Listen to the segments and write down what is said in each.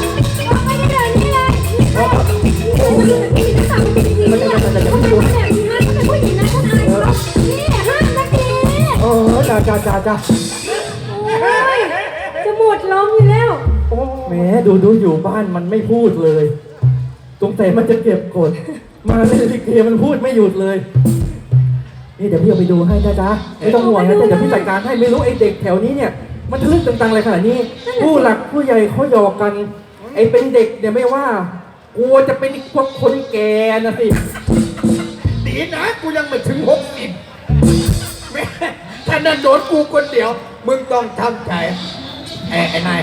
เดี๋ยวนี้เลยโอ้โหนี่นะสาวผู้หญิงเนี่ยเขาเป็นแบบนี้นะเขาเป็นผู้หญิงนะฉันอายเขานี่ห้ามนะเจ๊เออจ้าจ้าจ้าจ้าโอ้ยจะหมดลมอยู่แล้ว แหมดูดูอยู่บ้านมันไม่พูดเลยสงสัยมันจะเก็บกด มาเล่นลิเกมันพูดไม่หยุดเลย นี่เดี๋ยวพี่เอาไปดูให้นะจ๊ะไม่ต้องห่วงนะจ๊ะเดี๋ยวพี่จัดการให้ไม่รู้ไอ้เด็กแถวนี้เนี่ยมันทะลึ่งตังๆอะไรขนาดนี้ ผู้หลักผู้ใหญ่เขาหยอกกัน ไอ้เป็นเด็กเนี่ยไม่ว่ากลัวจะเป็นพวกคนแก่นะสิดีนะกูยังไม่ถึงหกสิบแม่ถ้านั่นโดนกูคนเดียว มึงต้องทำใจไอ้ไอ้นาย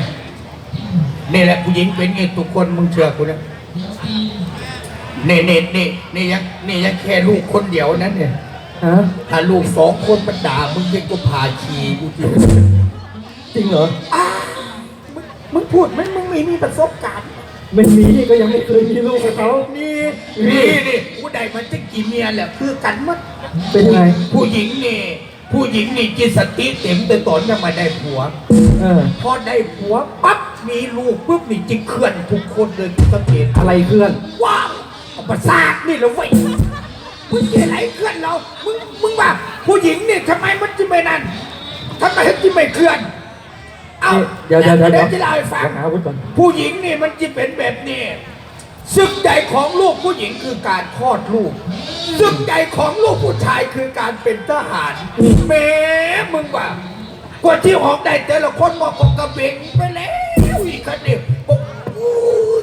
นี่แหละผู้หญิงเป็นไงทุกคนมึงเชื่อกูนะ นี่นี่นี่นี่ยังนี่ยังแค่ลูกคนเดียวนั้นเนี่ย ฮะถ้าลูกสองคนมันด่ามึงยังก็พาขี่กูจริงจริงเหรอ อ้ามึงมึงพูดมันมึงไม่มีประสบการณ์ ไม่มีก็ยังไม่เคยมีลูกกับเขา นี่นี่นี่กูได้มันจะกี่เมียแหละคือกันมัดเป็นยังไง ผู้หญิงนี่ ผู้หญิงนี่จิตสติเต็มแต่ตอนยังไม่ได้ผัว เออ พอได้ผัวปั๊บมีลูกปุ๊บนี่จิเคลื่อนทุกคนเลยทุกประเทศอะไรเคลื่อน ว้าวเอา ประสาทนี่เหรอเว้ยมึงเกอะไรเคลื่อนเรา มึงมึงว่า ผู้หญิงนี่ทำไมมันจะไม่นั่นทำไมมันจะไม่เคลื่อน เอ้าเดี๋ยวเดี๋ยวเดี๋ยวเดี๋ยว จะเล่าให้ฟังเดี๋ยวหาอาวุธก่อนผู้หญิงนี่มันจะเป็นแบบนี้ศึกใหญ่ของลูกผู้หญิงคือการคลอดลูกศึกใหญ่ของลูกผู้ชายคือการเป็นทหารแหม่มึงว่ากว่าที่ออกได้แต่ละคนบอกกระเบงไปแล้วอีกคันเดียวบอกอู้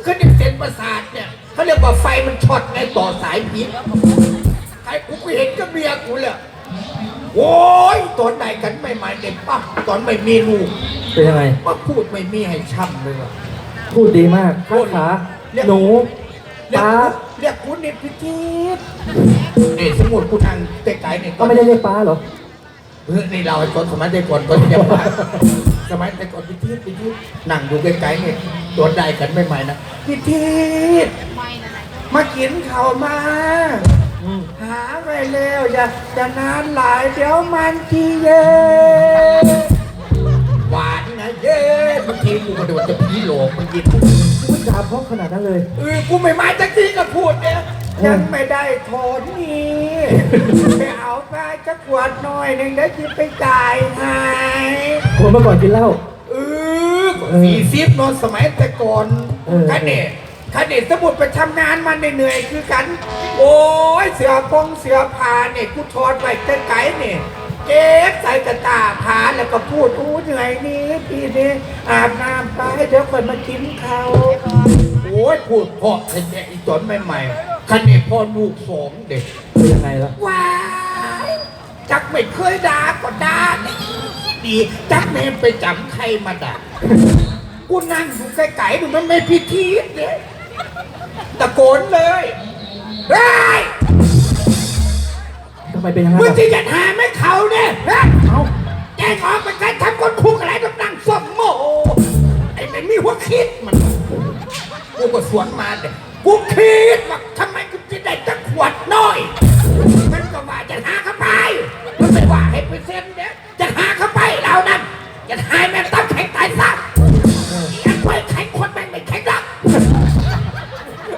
คันเดียวเส้นประสาทเนี่ย เขาเรียกว่าไฟมันช็อตในต่อสายพิษใครกูก็เห็นกับเมียกูเลยโอ้ยตอนไหนกันไม่มาเด็กปั๊บตอนไม่มีลูกเป็นยังไง มาพูดไม่มีให้ช่ำเลยว่ะ พูดดีมากข้าขาเรียก หนูเรียกป้าเรียกคุณนี่พิจิตรนี่สมมุดกูทางไกลๆเนี่ยก็ไม่ได้เรียกป้าเหรอเฮ้ยนี่เราไอ้คนสมัยแต่ก่อนก็จะมา สมัยแต่ก่อนพิจิตรพิจิตรนั่งอยู่ไกลๆเนี่ยตัวได้กันใหม่ๆนะพิจิตรมากินข้าวมาอืมหาไปเร็วอย่าจะนานหลายเดี๋ยวมันทีเย็นหวานนะเย้บางทีกูมาโดนจะพีโหลกมันกินพูดจาเพราะขนาดนั้นเลยเออกูไม่มาจากที่ก็พูดเนี่ยอืม ยังไม่ได้โทนนี่ไปเอาไปจะขวดหน่อยหนึ่งเดี๋ยวจิไปจ่ายให้คนเมื่อก่อนกินเหล้าเออสี่สิบเนอนสมัยแต่ก่อนเออคันเดชคันเดชสมุดไปทำงานมันเหนื่อยๆคือกัน โอ้ยเสือปงเสือผ้าเนี่ยกูทอดไว้ไกลๆเนี่ยเก็บใส่กระตาผ้าแล้วก็พูดอู้เหนื่อยนี้พี่นี่อาบน้ำไปเดี๋ยวคนมากินข้าวโอ้ยพูดเพราะแต่เนี่ยอีตอนใหม่ๆ คันนี้พ่อลูกสองเด็กเป็นยังไงล่ะว้ายจักไม่เคยด่าก็ด่าดีดีจักแม่ไปจำใครมาด่ากูนั่งอยู่ไกลๆดูมันไม่พิธีเลยตะโกนเลยเฮ้ยทำไมเป็นอย่างนั้นมึงล่ะที่จะหาไม่เขาเนี่ยนะเอ้าแกงออกเป็นการทำคนคุกอะไรต้องนั่งส้มโมไอ้ไม่มีหัวคิดมันกูก็สวนมาเด็กู คิดว่าทำไมกูจะได้จักขวดน้อย มันก็ว่าจะหาเข้าไป มันไม่ว่าให้ไปเซ็นเด้จะหาเข้าไปเรานั้นจะหายแม่งต้องแข็งตายซะอันไว้แข็งคนแม่งไม่แข็งหรอก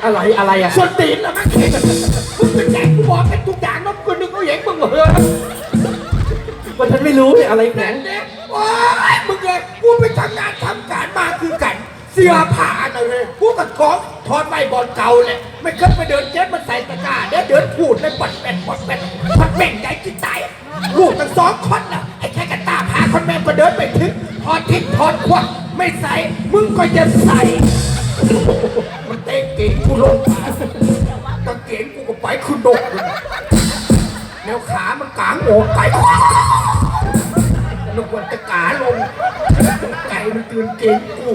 อะไรอะไรอะส่วนตีนแล้วมันแข็งมึงเป็นแกกูบอกเป็นทุกอย่างนะกูนึกว่าเห็นมึงเหรอว่าฉันไม่รู้เนี่ยอะไรแข็แข็งงเนี่ยโอ้ยมึงเลยกูไปทำงานทำการมาคือกัน เสื้อผ้าน่ะเลยกูกับของ ถอดไว้บอลเก่าเลยไม่เคยไปเดินเจ็บมันใส่ตะกร้าเดี๋ยวเดินพูดเลยปดเป็นปดเป็นปดเป็นใหญ่กินตายลูกทั้งสองคนน่ะไอ้แค่กระตาพาคนแม่ก็เดินไปถึงถอดทิ้งถอดควักไม่ใส่มึงก็จะใส่มันเตะเก่งกูลงมากางเกงกูก็ไปคือดกเลยแนวขามันกางอกไก่นึกว่าจะกาลงไก่มันตื่นเก่งกู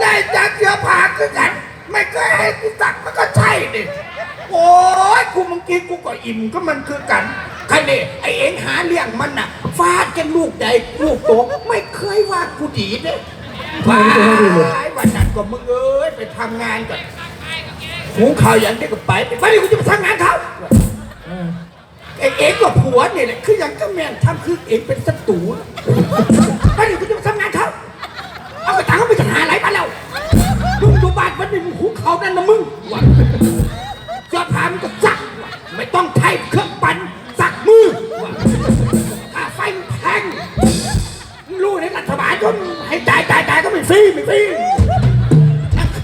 และและจากเสื้อผาคือกัน ไม่เคยให้กูสักมันก็ใช่ดิโอ้ยกูเมึงกินกูก็อิ่มก็มันคือกันใครเนี่ยไอเอ็งหาเลี้ยงมันน่ะฟาดกันลูกใหญ่ลูกโตไม่เคยว่ากูดีเด้ว้ายวันนั้นก็มึงเอ้ยไปทำงานก่อนหุงข้าวอย่างเดียวก็ไปไปดิกูจะไปทำงานเขาไอเอ็งกับผัวเนี่ยแหละคืออย่างก็แม่นทำคือเอ็งเป็นศัตรูไปดิกูจะไปทำงานเขาเอากระตังเขาไปจะหาอะไร วันนี้มึงหุงข้าวนั่นนะมึงวะเสื้อผ้ามันก็ซักวะไม่ต้องใช้เครื่องปั่นซักมือวะค่าไฟมันแพงรู้ในรัฐบาลจนให้จ่ายจ่ายจ่ายก็ไม่ฟรีไม่ฟรี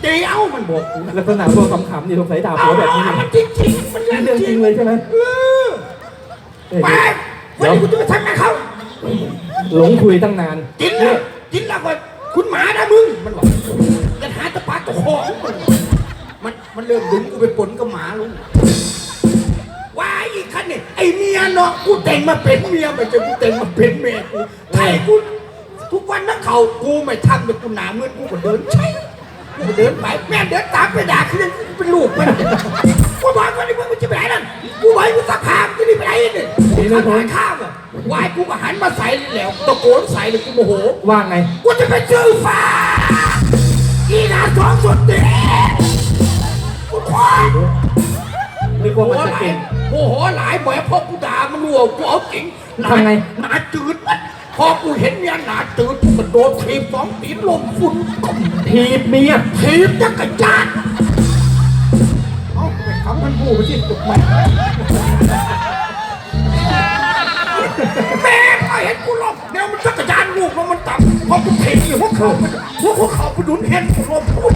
เจียวมันบอกกูนะลักษณะตัวขำๆนี่สงสัยด่าผัวแบบนี้มันจริงจริงๆมันนี่เรื่องจริงเลยใช่ไหมเออเอ้ยไปวันเดี๋ยวนี้กูจะไปทำงานเขาหลงคุยตั้งนานกินแล้วกินแล้วก็คุณหมานะมึง มันบอกจะหาตะปาตะของ มันมันเริ่มดึงกูไปปนกับหมาลุงว่าอีกคันนี่ไอเมียเนาะกูแต่งมาเป็นเมียไม่ใช่กูแต่งมาเป็นเมียกูไทยกูทุกวันนักเขากูไม่ทำแต่กูหนาเมื่อนกูก็เดินใช่กูก็เดินไปแม่เดินตามไปด่าคือเป็นลูกมันกูบอกว่านี่มึงจะไปไหนนั่นกูไว้กูสักผ้ามึงจะรีบไปไหนเนี่ยนี่นะข้าผมข้าวอะวายกูก็หันมาใส่แล้วตะโกนใส่เลยกูโมโหว่าไงกูจะไปซื้อฟ้าอีนาสองสุดเด็ดกูควาย นึกโมว่าโหมันหจะลายเก่งโมโหหลายแหมพอกูด่ามันรัวกูเอาจริงหนาทำไง หนาจืดมันพอกูเห็นเมียหนาจืดกูกระโดดทีบสองตีนลมฝุ่นตมทีบเมียทีบจักรยานเอ้าไปทำมันบูไปที่ตุกแม่แม่ก็เห็นกูลมเดี๋ยวมันจักรยานลูกแล้วมันต่ำ พอกูถีบอยู่พวกเขามันพวกเขาไปดุนเห็นกูลมปุ๊บ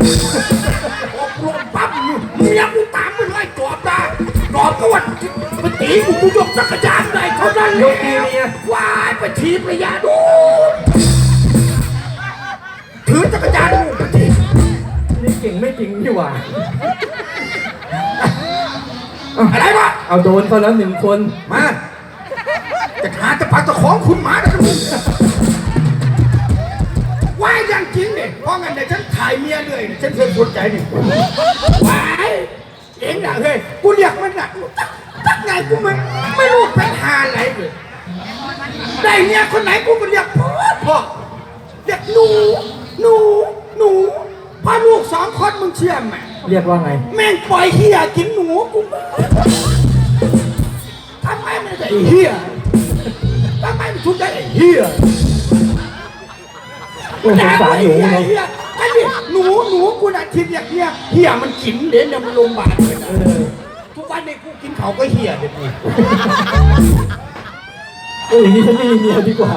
ออกลงปั๊บเมียกูตามไปเลยจอบได้จอบก็ว่าไปตีกูกูยกจักรยานได้เท่านั้นเลยว้ายไปทีบระยะดูนถือจักรยานดูไปทีบนี่เก่งไม่จริงนี่หว่าอะไรวะเอาโดนเขาแล้วหนึ่งคนมาจะหาจะปักตะของคุณหมาได้ ริงเนี่ยเพราะงั้นเดี๋ยวฉันถ่ายเมียเลยเนี่ยฉันเคยสนใจนี่ว้ายเองน่ะเฮ้ยกูเรียกมันน่ะตักตักไงกูไม่ไม่รู้เป็นหาอะไรเลยได้เมียคนไหนกูก็เรียกพ่อพ่อเรียกหนูหนูหนูพ่อลูกสองคนมึงเชื่อไหมเรียกว่าไง แม่งปล่อยเฮียกินหนูกูทำไมไม่ได้ไอ้เฮียทำไมไม่ทุกได้ไอ้เฮีย โอ้สงสารหนูไอ้เนาะเฮียไอ้เฮียหนูหนูกูน่ะทิพย์อย่างเฮียเฮียมันกินเดี๋ยวเนี่ยมันโรงพยาบาลเลยนะเออทุกวันนี้กูกินเขาก็เฮียเดี๋ยวกูโอ้ยนี่ฉันไม่มีเมียดีกว่า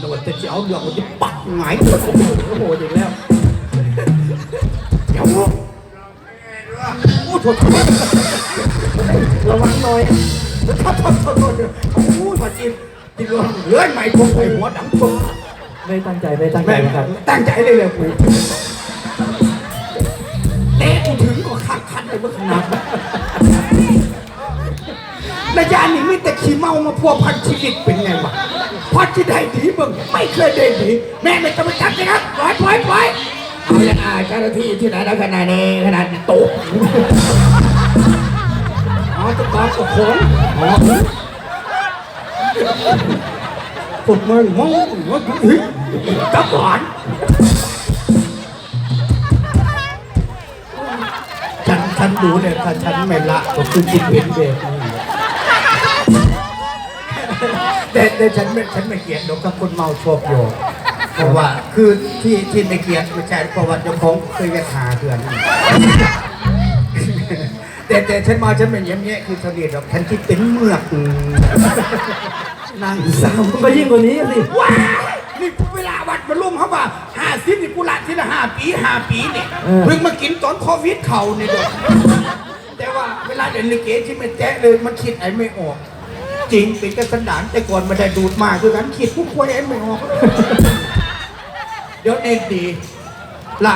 โดนแต่จะเอาเรื่องมันจะปักหงายตัวโอ้โหโอ้โหอีกแล้วเดี๋ยวโอ้โหโทษโทษระวังหน่อยโทษโทษโทษโทษโอ้โหมาจิน จินเรื่องเลื่อนใหม่คงไปหัวดังคงไม่ตั้งใจไม่ตั้งใจแม่นะครับตั้งใจเลยเลยกูเตะกูถึงก็ขัดขัดเลยเมื่อขนาดนายยานี่มีแต่ขี้เมามาพัวพันชีวิตเป็นไงวะพอที่ได้ดีมึงไม่เคยได้ดีแม่ไม่ต้องมาจับเลยครับปล่อยปล่อยปล่อยเอาอย่างอ่าเจ้าหน้าที่ที่ไหนได้ขนาดนี้ขนาดนี้โตะอ๋อจะตอบกับผ มอ๋อผมมึงมึงมึงเฮ้ยจับก่อนฉันฉันดูเนี่ยถ้าฉันไม่ละก็คือจิตเป็นแบบนี้แต่แต่ฉันไม่ฉันไม่เกลียดหรอกถ้าคนเมาชอบโยกเพราะว่าคือที่ที่ไม่เกลียดไม่ใช่เพราะว่าเจ้าของเคยกระทาเพื่อนแต่แต่ฉันมาฉันเป็นอย่างเงี้ยคือเฉลี่ยดอกฉันคิดเป็นเมือก นางสาวก็ยิ่งกว่านี้สิว้ายนี่เวลาวัดมาลุ่มเขาว่าห้าสิบนี่กูละที่ละห้าปีห้าปีเนี่ยเพิ่งมากินตอนโควิดเข่าเนี่ยด้วยแต่ว่าเวลาเดินลิเกที่มันแจ๊ะเลยมันคิดไอ้ไม่ออก จริงเป็นกระสันดานแต่ก่อนมันได้ดูดมากคือกันคิดผู้ควายไอ้ไม่ออก เดี๋ยวเองดีละ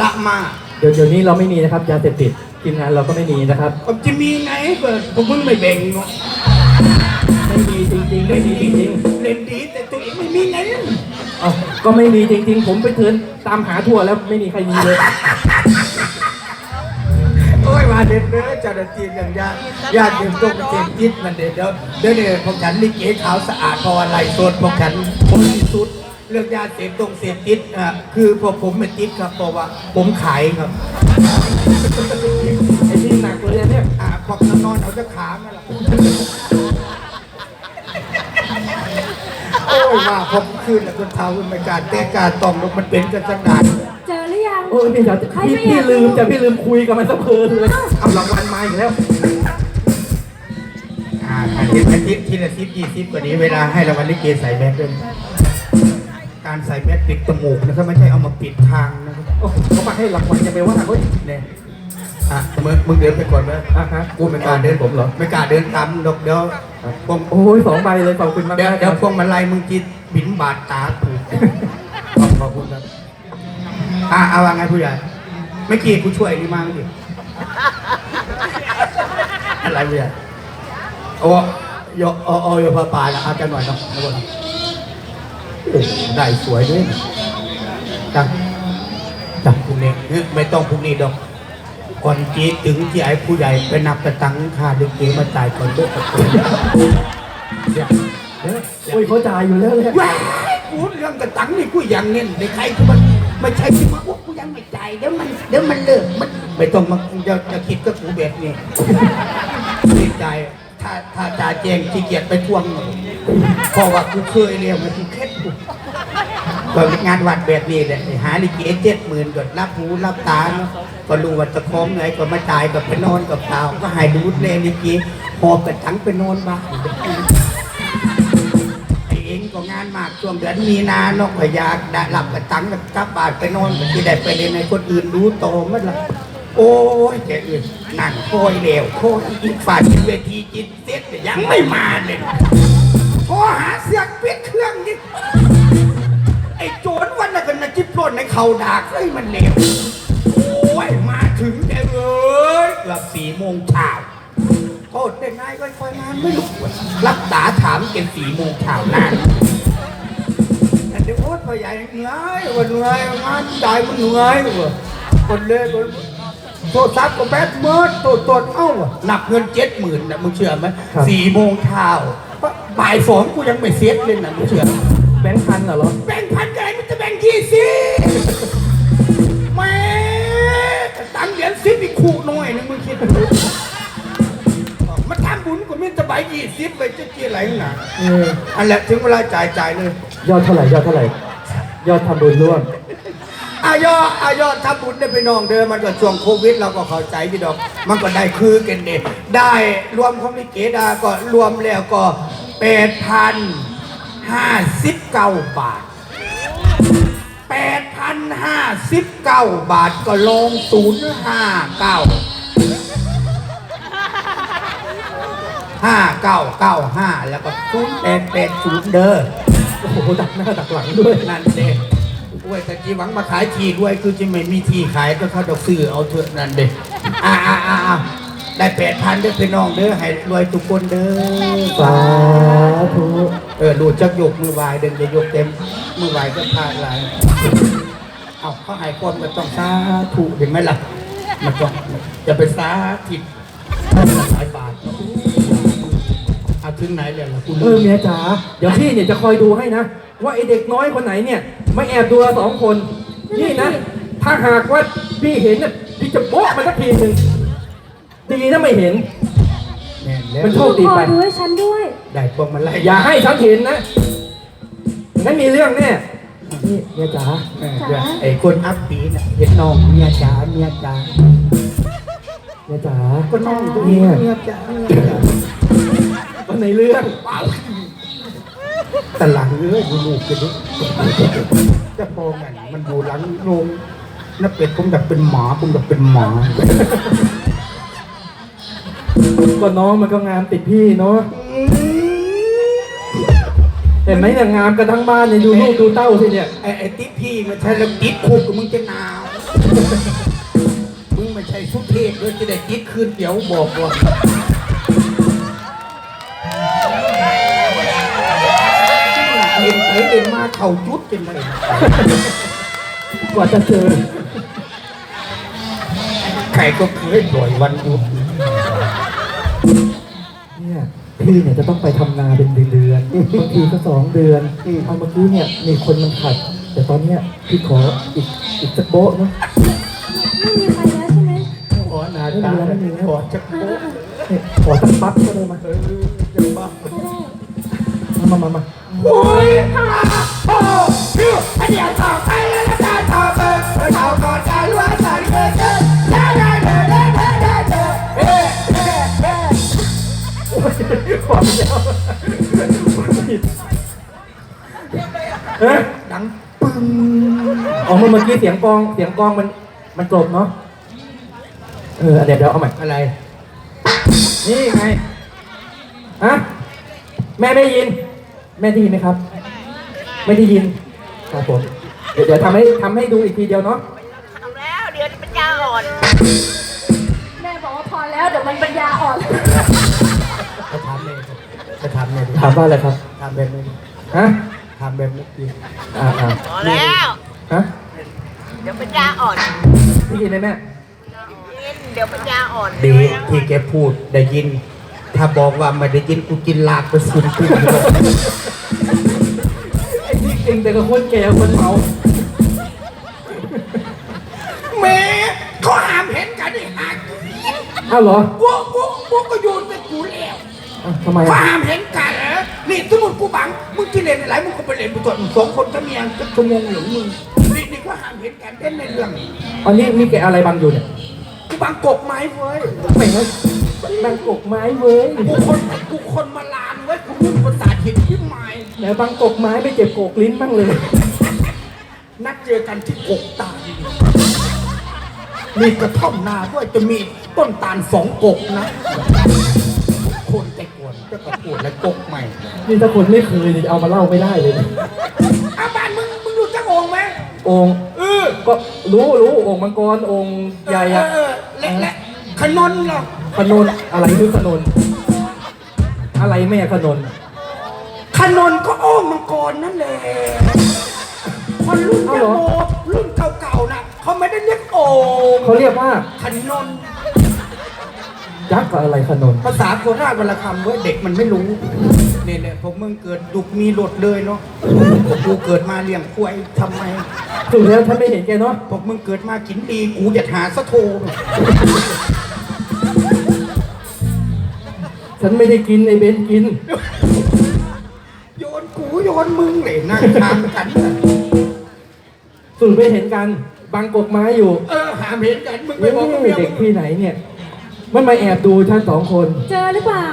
ละมาเดี๋ยวเดี๋ยวนี้เราไม่มีนะครับยาเสพติดทีมงานเราก็ไม่มีนะครับผมจะมีไงเกิดผมมึงไม่แบ่งเนาะไม่มี จริงไม่มีจริงเล่นดีแต่ตัวเองไม่มีไงๆเอาก็ไม่มีจริง ๆ ผมไปเทินตามหาทั่วแล้วไม่มีใครมีเลย โอ้ยมาเด็ดเด้อเจ้าหน้าที่อย่างญาติญาติยังต้องเจ็บยิดมันเด็ดเดี๋ยวเดี๋ยวเนี่ยพวกฉันลิเกขาวสะอาดพออะไรโซนพวกฉันบริสุทธิ์รื่องยาเสพตรงเสพติดอะคือพอผมเป็นติดครับเพราะว่าผมขายครับไอ้ที่หนักเลยเนี่ยอ่าพอกนอนเอาจะขามาละโอ้ยว่าผมคืนแล้วคนเท้าเป็นการแต่การตองลงมันเป็นกันสักนานเจอหรือยัง โอ้ยพี่จ๋าใครพี่ไม่อยาก พี่ลืมจะพี่ลืมคุยกับมันสะเพลินเลยเอารางวัลมาอีกแล้วอ่าอาทิตย์อาทิตย์ทีละสิบยี่สิบกว่านี้เวลาให้รางวัลลิเกใส่แมสด้วยนะการใส่แมสปิดจมูกนะครับไม่ใช่เอามาปิดทางนะครับโอ้โหเขามาให้รางวัลจะไปว่าเขาอีกเนี่ยอะมึงมึงเดินไปก่อนนะอะฮะกูไม่กล้าเดินผมเหรอไม่กล้าเดินตามดอกเดี๋ยว พวงโอ้ยสองใบเลยขอบคุณมากเดี๋ยวๆคเดี๋ยรัวบพวงมาลัยมึงจิตบินบาดตาถูกขอบขอบคุณครับอะเอาว่าไงผู้ใหญ่ไม่กี่กูช่วยนี่มั่งดิอะไรผู้ใหญ่โอ้ยโอ้โอ้ยพอปลาละเอากันหน่อยเนาะนะบนโอ้ได้สวยด้วยนะจังจังพรุ่งนี้เอ้ยไม่ต้องพรุ่งนี้ดอก ก่อนจีถึงที่ไอ้ผู้ใหญ่ไปนับกระตังค่าดึกเกมาจ่ายก่อนเด้อครับเดี๋ยวเออโอ้ยเขาจ่ายอยู่แล้วเลยว้ายกูเรื่องกระตังนี่กูยังเน้นในใครที่มันไม่ใช่ที่มาว่ากูยังไม่จ่ายเดี๋ยวมันเดี๋ยวมันเลิกมันไม่ต้องมาจะจะคิดกับกูแบบนี้ไม่จ่ายถ้าถ้าจ่ายแจงขี้เกียจไปทวงเพราะว่ากูเคยเรียกมันกูเคล็ด กูก็งานวัดแบบนี้แหละหาลิเกเจ็ดหมื่นก็รับหูรับตาเนาะก็รู้ว่าจะคล้องไงก็มาจ่ายกับไปนอนกับเปล่าก็หายดูดเลยลิเกหอบกระตังไปนอนบ้านเองก็งานมากช่วงเดือนมีนานกก็อยากได้หลับกระตังกับกลับบานไปนอนก็ที่ได้ไปเรียในคนอื่นรู้โตมันละโอ้ยแกอื่นนั่งโคยเหลวโคยอีกฝ่ายที่เวทีจิตเซ็ตยังไม่มาเลยโทรหาเสียงปิดเครื่องนี้ วันนั้นก็น่ะจิบปล้นในเขาดากเฮ้ยมันเหลวโอ้ยมาถึงแกเอ้ยเกือบสี่โมงเช้าโทษได้ไงก็คอยงานไม่รู้รับตาถามเก็นสี่โมงเช้านานแต่เดี๋ยวโอ๊ตพ่อใหญ่เหนื่อยวันเหนื่อยงานใหญ่มันเหนื่อยว่ะคนเล่คนโทรศัพท์ก็แบตเมิดตัวตนเอ้าว่ะนับเงินเจ็ดหมื่นนะมึงเชื่อไหมสี่โมงเช้าบ่ายสองกูยังไม่เซ็ตเลยนะมึงเชื่อ แบงค์พันเหรอแบ่งพันอะไรมันจะแบ่งยี่สิบแม่ตังค์เหรียญสิบอีกคู่หน่อยนึงมึงคิดดูมาทำบุญก็มีแต่ใบยี่สิบไปจะกี่อะไรหนาเอออันแหละถึงเวลาจ่ายจ่ายเลยยอดเท่าไหร่ยอดเท่าไหร่ ยอดทำบุญร่วม อายออายอทำบุญได้ไปน้องเดิมมันก็ช่วงโควิดเราก็เข้าใจพี่ดอก มันก็ได้คือกันเด็ได้รวมของลิเกดาก็รวมแล้วก็แปดพัน ห้าสิบเก้าบาทแปดพันห้าสิบเก้าบาทก็ลงศูนย์ห้าเก้าห้าเก้าเก้าห้าแล้วก็ศูนย์แปดแปดศูนย์เด้อโอ้โหดักหน้าดักหลังด้วยนั่นเด็กด้วยแต่จีหวังมาขายทีด้วยคือจะไม่มีที่ขายก็เขาดอกซื้อเอาเถอะนั่นเด็กอ่าอ่าอ่าอ่า ได้แปดพันเด้อพี่น้องเด้อให้รวยทุกคนเด้อสาธุเออดูจักยกมือไหวายเดินจะยกเต็มมือไหวายก็พลาดหลายเอาเขาให้คนมันต้องสาธุเห็นไหมล่ะมันต้องจะไปสาผิดหลายบาทเอาถึงไหนเลยล่ะคุณเออเมียจ๋าเดี๋ยวพี่เนี่ยจะคอยดูให้นะ ว่าไอเด็กน้อยคนไหนเนี่ยมาแอบดูเราสองคน นี่นะ ถ้าหากว่าพี่เห็นเนี่ยพี่จะโบ๊ะมันสักทีหนึ่ง ดีนะไม่เห็น แน่นแล้วมันโชดูคดีคอไปดูให้ฉันด้วย ได้พวงมาลัยอย่าให้ฉันเห็นนะงั้นมีเรื่องแน่นี่เมียจ๋าเออเดี๋ยวไอ้คนอัพปีน่ะเห็นน้องเมียจ๋าเมียจ๋าเมียจ๋าก็น้องตัวเนี่นี้ยเมียจ๋าเมียจ๋าวันในเรื่องเปล่าแต่หลังเอ้ยดูลูกกันดิจะพอกันมันอยู่หลังโรงนับเป็ดผมแบบเป็นหมาผมแบบเป็นหมา ก็น้องมันก็งามติดพี่เนาะเห็นไหมเนี่ยงามกันทั้งบ้านเนี่ยดูลูกดูเต้าสิเนี่ยไอ้ไอ้ติ๊บพี่มันใช่แล้วติ๊บคุกกับมึงจะหนาว มึงไม่ใช่สุเทพด้วยจะได้ติ๊บคืนเดี๋ยวบอกว่าเอ็นไปเอ็นมาเข่าจุดกันเลยกว่าจะเจอใครก็เคยปล่อยวันหยุด พี่เนี่ยจะต้องไปทำนาเป็นเดือนๆบางทีก็สองเดือนเอาเมื่อกี้เนี่ยมีคนมันขัด แต่ตอนเนี้ยพี่ขออีกอีกสักโบ๊ะนะไม่มีใครแล้วใช่ไหมขอนาตาขอจะโป๊ะเนี่ยขอสักปั๊บก็ได้มาเออเดี๋ยวมามามามาโอ้ยโอ้พี่ไอเดียต่อไปแล้วนะต่อไปเราก่อนจะรู้ว่าสันเกิดได้ได้ ขอเดียวเอ๊ะดังปึ้งอ๋อเมื่อเมื่อกี้เสียงกลองเสียงกลองมันมันกลบเนาะเออเดี๋ยวเดี๋ยวเอาใหม่อะไร นี่ไงฮะแม่ไม่ได้ยิน แม่ได้ยินไหมครับ ไม่ได้ยินครับผมเดี๋ยวเดี๋ยวทำให้ทำให้ดูอีกทีเดียวเนาะเอาแล้วเดี๋ยวปัญญาอ่อน แม่บอกว่าพอแล้วเดี๋ยวมันปัญญาอ่อน จะทำเลยจะทำเลยถามว่าอะไรครับทำแบบนี้ฮะทำแบบนี้ดีอ่าอ่าพอแล้วฮะเดี๋ยวปัญญาอ่อนได้ยินไหมแม่กินเดี๋ยวปัญญาอ่อนดีที่แกพูดได้ยิน ถ้าบอกว่าไม่ได้ยินกูกินลาบไปสุนขึ้นเลยไอ้ที่เก่งแต่กับคนแก่คนเมาแม่เขาห้ามเห็นกันไอ้ห่าอ้าวเหรอกูกูกูก็โยนแต่กูแล้ว อ้าวทำไมเขาอะห้ามเห็นกันเหรอนี่สมมติกูบัง มึงกินเล่นอะไรมึงก็ไปเล่นไปตัวมึงสองคนก็เมียก็ชั่วโมงหรือมึงนี่นี่ก็ห้ามเห็นกันเล่นในเรื่องอันนี้นี่แกอะไรบังอยู่เนี่ยกูบังกกไม้เว้ยไม่ใช่บังกกไม้เว้ยกูคนกูคนมาลานเว้ยกูมึงภาษาถิ่นที่ไม้แล้วบังกกไม้ไม่เจ็บกกลิ้นบ้างเลย นัดเจอกันที่กกตาลมีกระท่อมนาด้วยจะมีต้นตาลสองกกนะคนแต่ ก็ประกวดและกกใหม่นี่ถ้าคนไม่เคยนี่เอามาเล่าไม่ได้เลยนะอาบ้านมึงมึงรู้จักองค์ไหมองค์เออก็รู้รู้องค์มังกรองค์ใหญ่อะเออและและขนนเหรอขนนอะไรคือขนนอะไรแม่ขนนขนนก็อ้อมมังกรนั่นแหละคนรุ่นยาโมรุ่นเก่าๆน่ะเขาไม่ได้เรียกโองเขาเรียกว่าขนน ยักษ์กับอะไรขนนภาษาโคราชวรรณคำเว้ยเด็กมันไม่รู้เนี่ยเนี่ยผมมึงเกิดดุกมีหลดเลยเนาะกูเกิดมาเลี้ยงควายทำไมสุดแล้วฉันไม่เห็นแกเนาะพวกมึงเกิดมากินดีกูอยากหาสะโทฉันไม่ได้กินไอ้เบนกิน โยนกูโยนมึงเลยนั่งทางกันน่ะสุดไม่เห็นกันบังกกไม้อยู่เออหามเห็นกันมึงไปเอ้ยบอกกับเมียเด็กมึง ที่ไหนเนี่ย มันมาแอบดูฉันสองคน เจอหรือเปล่า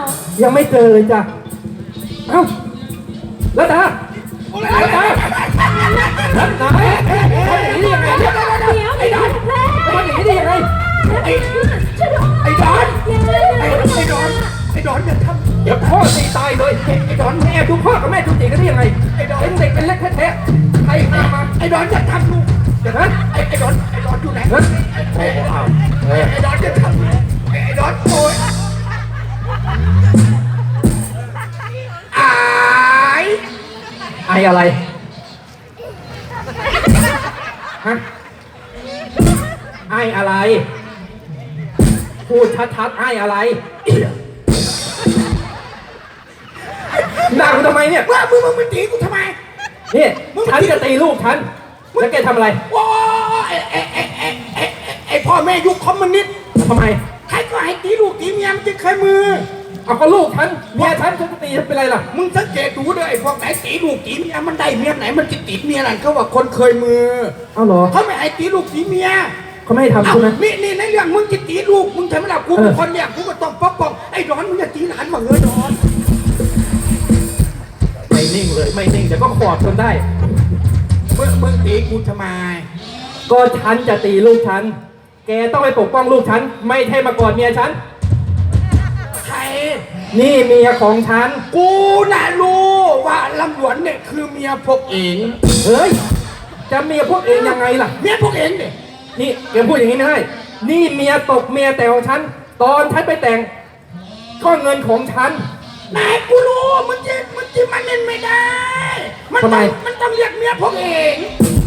ยังไม่เจอเลยจ้ะ เอ้าแล้วดาโอ้ยแล้วดาแล้วดาเอ๊ะเอ๊ะเอ๊ะหนีได้ยังไงเนี่ยเดี๋ยวไอ้ดอนแม่มันหนีได้ยังไง ไอ้ช่วยด้วยไอ้ดอนอย่าเลยไอ้ไอ้ดอนไอ้ดอนอย่าทำเดี๋ยวพ่อตีตายเลยไอ้ดอนแม่ดูพ่อกับแม่ดูตีกันได้ยังไงไอ้ดอนเป็นเด็กเป็นเล็กแท้ๆใครพามาไอ้ดอนอย่าทำลูกอย่างนั้นไอ้ไอ้ดอนไอ้ดอนอยู่ไหนเฮ้ยโอ้โหเอาเออไอ้ดอนอย่าทำลูก ไอ้ไอ้ดอนโอยอายไออะไร ฮะ ไออะไร พูดชัดๆไออะไร ด่ากูทำไมเนี่ย ว่ามึงมึงมึงตีกูทำไม นี่ฉันจะตีลูกฉัน แล้วแกทำอะไรว้าไอ้ไอ้ไอ้ไอ้ไอ้ไอ้ไอ้พ่อแม่ยุคคอมมิวนิสต์ทำไม ใครก็ให้ตีลูกตีเมียมันจะเคยมือ เอาก็ลูกฉันเมียฉันฉันจะตีฉันเป็นไรล่ะ มึงสังเกตดูด้วยไอ้พวกไหนตีลูกตีเมียมันได้เมียไหนมันจะติดเมียนั่นเขาว่าคนเคยมือเอาเหรอเขาไม่ให้ตีลูกตีเมียเขาไม่ให้ทำเอ้าใช่ไหมนี่นี่ในเรื่องมึงจะตีลูกมึงทำไมล่ะกูเออเป็นคนเนี่ยกูก็ต้องปกป้องไอ้ร้อนมึงจะตีหลานมาเงยร้อนไม่นิ่งเลยไม่นิ่งเดี๋ยวก็ขอบจนได้มึงมึงตีกูทำไมก็ฉันจะตีลูกฉันแกต้องไปปกป้องลูกฉัน ไม่ใช่มากอดเมียฉัน ใคร นี่เมียของฉัน กูน่ะรู้ว่าลำหลวนเนี่ยคือเมียพวกเองเฮ้ย จะเมียพวกเองยังไงล่ะ เมียพวกเองเนี่ยนี่แกพูดอย่างนี้ไม่ได้ นี่เมียตกเมียแต่ของฉัน ตอนฉันไปแต่ง ก็เงินของฉัน นายกูรู้มึงจะมึงจะมันเล่นไม่ได้ มันทำไม ต้องมันต้องเรียกเมียพวกเอง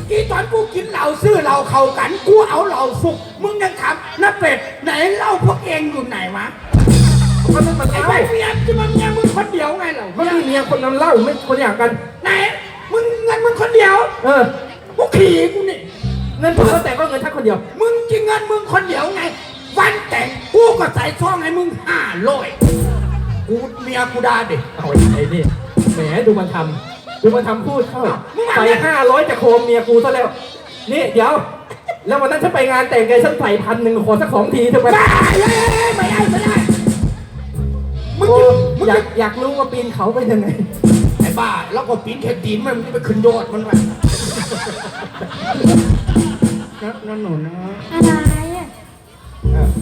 ที่ตอนกูกินเหล้าซื้อเหล้าเข้ากันกูเอาเหล้าสุก มึงยังถามน้าเป็ดไหนเหล้าพวกเองอยู่ไหนวะมันไม่มันไอ้เล่าแม่เมียจะมาเมียมึงคนเดียวไงเหรอมันมีเมียคนนั้นเล่าไม่คนอย่างกัน ไหนมึงเงินมึงคนเดียวเออกูขี่กูนี่ เงินผมก็แต่งก็เงินทักคนเดียว มึงจริงเงินมึงคนเดียวไง วันแต่งกูก็ใส่ซองให้มึงห้าร้อยกูเมียกูด่าดิเอาไอ้นี่แหมดูมันทำ ดูมันทำพูดเข้ามึงมาใส่ห้าร้อยจะโคมเมียกูซะแล้ว นี่เดี๋ยว แล้ววันนั้นฉันไปงานแต่งแกฉันใส่พันหนึ่งขอสักสองทีเถอะไปไม่ได้ไม่ได้ไม่ได้มึงโอ้มึงอยากอยากรู้ว่าปีนเขาเป็นยังไง ไอ้บ้า แล้วก็ปีนแค่ตีนมันไปขึ้นยอดมันไปนั่นหนูนะอะไรอะ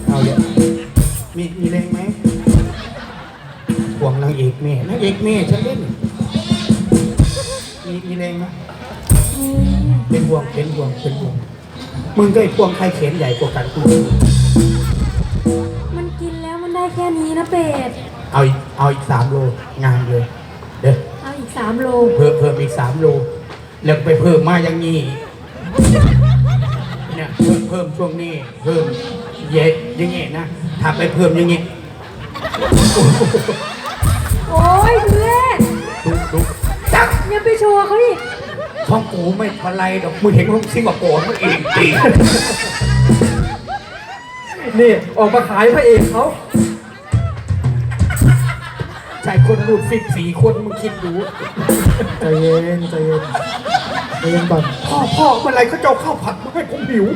เอาเลยมีมีแรงไหมห่วงนางเอกแม่นางเอกแม่ฉันเล่น มีมีแรงไหมอืมเป็นห่วงเป็นห่วงเป็นห่วงมึงก็ไอ้พวงใครเขียนใหญ่กว่ากันกูมันกินแล้วมันได้แค่นี้นะเป็ด เอาอีกเอาอีกสามโลงานเลยเด้อเอาอีกสามโล เพิ่มเพิ่มอีกสามโล แล้วไปเพิ่มมาอย่างนี้เนี่ยเพิ่มเพิ่มช่วงนี้เพิ่มเย็ดอย่างงี้นะถ้าไปเพิ่มอย่างงี้โอ้ยทุเล่ดูดู จักอย่าไปโชว์เขาดิท้องกูไม่พลายดอกมึงเห็นของสิงคโปร์มันเองตีนี่ออกมาขายพระเอกเขาใช่คนรูดสิบสี่คนมึงคิดดูใจเย็นใจเย็นใจเย็นก่อนพ่อพ่อเมื่อไหรเขาจะเอาข้าวผัดมาให้ผมหิว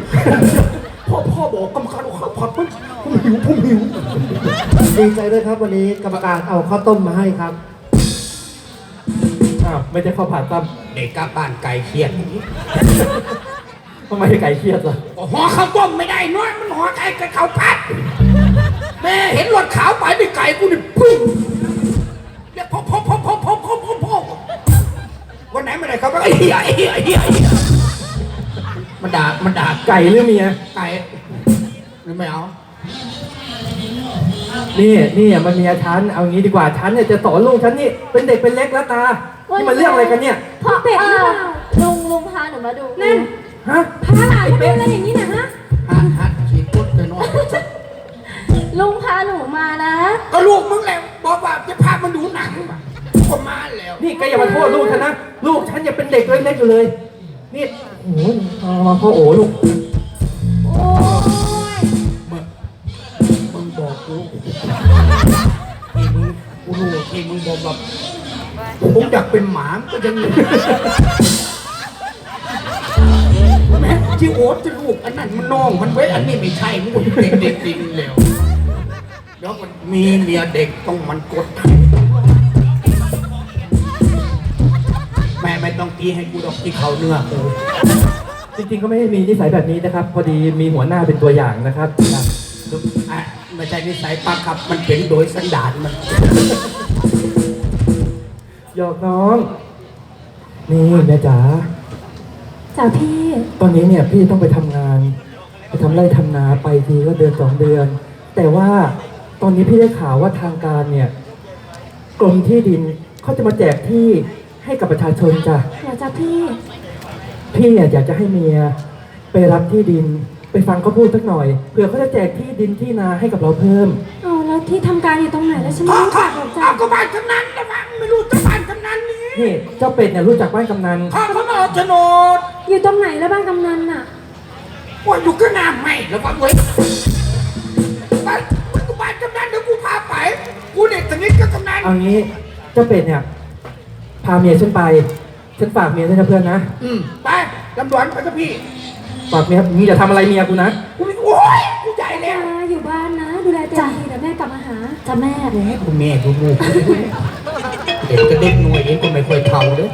พ่อพ่อบอกกรรมการเอาข้าวผัดมาผมหิวผมหิว ดีใจด้วยครับวันนี้กรรมการเอาข้าวต้มมาให้ครับ อ้าวไม่ได้เข้าผ่านตั้มเด็กกลับบ้านไก่เครียดทำไมไก่เครียดล่ะก็ห่อข้าวต้มไม่ได้น้อยมันห่อไก่กับข้าวผัดแม่เห็นรถขาวไปในไก่กูนี่พึ่งเรียกพ่อพ่อพ่อพ่อพ่อพ่อพ่อพ่อวันไหนไม่ได้เขาก็ไอ้เหี้ยไอ้เหี้ยไอ้เหี้ยไอ้เหี้ยมันด่ามันด่าไก่หรือเมียไก่หรือไม่เอานี่นี่มันเมียฉันเอางี้ดีกว่าฉันเนี่ยจะสอนลูกฉันนี่เป็นเด็กเป็นเล็กแล้วตา นี่มันเรื่องอะไรกันเนี่ย พ่อเป็ดหรือเปล่าลุงลุงพาหนูมาดูนั่นฮะพาหลานมาดูอะไรอย่างนี้นะฮะฮัทฮัทขีดปุ๊ดไปหน่อยลุงพาหนูมานะ ก็ลูกมึงแหละบอกว่าจะพามันดูหนังก็มาแล้ว นี่แกอย่ามาโทษลูกฉันนะ ลูกฉันยังเป็นเด็กเล็กๆอยู่เลย นี่โอ้โหเอามาพ่อโอ้ลูกโอ้ยมึงมึงบอกกูที่มึงกูรู้ที่มึงบอกแบบ ผมอยากเป็นหมามันก็ยังอยู่แม่ที่โอ๊ตจะลูกอันนั้นมันน้องมันไว้ยอันนี้ไม่ใช่มึงก็เด็กเด็กดินแล้วเดี๋ยวมันมีเมียเด็กต้องมันกด แม่ไม่ต้องตีให้กูดอกที่เขาเนื้อกูจริงๆก็ไม่ได้มีนิสัยแบบนี้นะครับ พอดีมีหัวหน้าเป็นตัวอย่างนะครับอะไม่ใช่นิสัยปากครับมันเป็นโดยสันดานมัน หยอกน้อง นี่แม่จ๋าจ้าพี่ ตอนนี้เนี่ยพี่ต้องไปทำงาน ไปทำไร่ทำนาไปทีก็เดือนสองเดือน แต่ว่าตอนนี้พี่ได้ข่าวว่าทางการเนี่ยกรมที่ดินเขาจะมาแจกที่ให้กับประชาชนจ้ะ เหรอจ้าพี่ พี่เนี่ยอยากจะให้เมียไปรับที่ดิน ไปฟังเขาพูดสักหน่อยเผื่อเขาจะแจกที่ดินที่นาให้กับเราเพิ่ม เอาแล้วที่ทำการอยู่ตรงไหนแล้วฉันไม่ข้ารู้ข้าจักหรอกจ้า เอาก็บ้านกำนันนะมั้งไม่รู้จะบ้านกำ นันนี้นี่เจ้าเป็ดเนี่ยรู้จักบ้านกำนันข้าเขามาเอาโฉนดอยู่ตรงไหนแล้วบ้านกำนันน่ะว่าอยู่ก็น้ำไม่ระวังไว้บ้านมึงก็บ้านกำนันเดี๋ยวกูพาไป กูเด็กสนิทกับกำนันเอางี้เจ้าเป็ดเนี่ยพาเมียฉันไปฉันฝากเมียด้วยนะเพื่อนนะอืมไปลำดวนไปกับพี่ฝากเมียมึงอย่าทำอะไรเมียกูนะกูโอ้ยกูใหญ่แล้วจ้าอยู่บ้านนะ ดูแลเต็มที่เดี๋ยวแม่กลับมาหาจ้าแม่ แม่กูแม่กูลูก เด็กก็เด็กหน่วยเองก็ไม่ค่อยเท่าเลย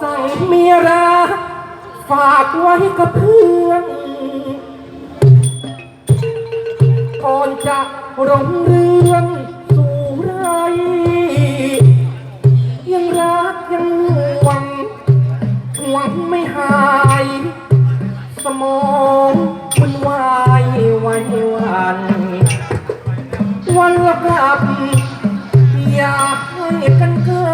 สั่งเมียรักฝากไว้กับเพื่อนก่อนจะรงเรือนสู่ไร ยังรักยังหวังหวังไม่หาย สมองมันวายวันวันวันละกลับ อยากให้กันเกอ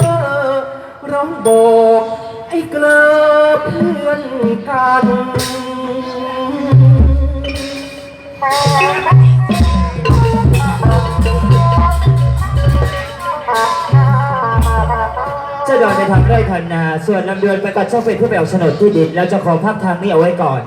รอองบอกไอ้เกลอเพื่อนกันเจ้าดอนไปทำไร่ทำนา ส่วนลำเดือนไปกับเจ้าเฟรนเพื่อไปเอาโฉนดที่ดิน แล้วจะขอพักทางนี้เอาไว้ก่อน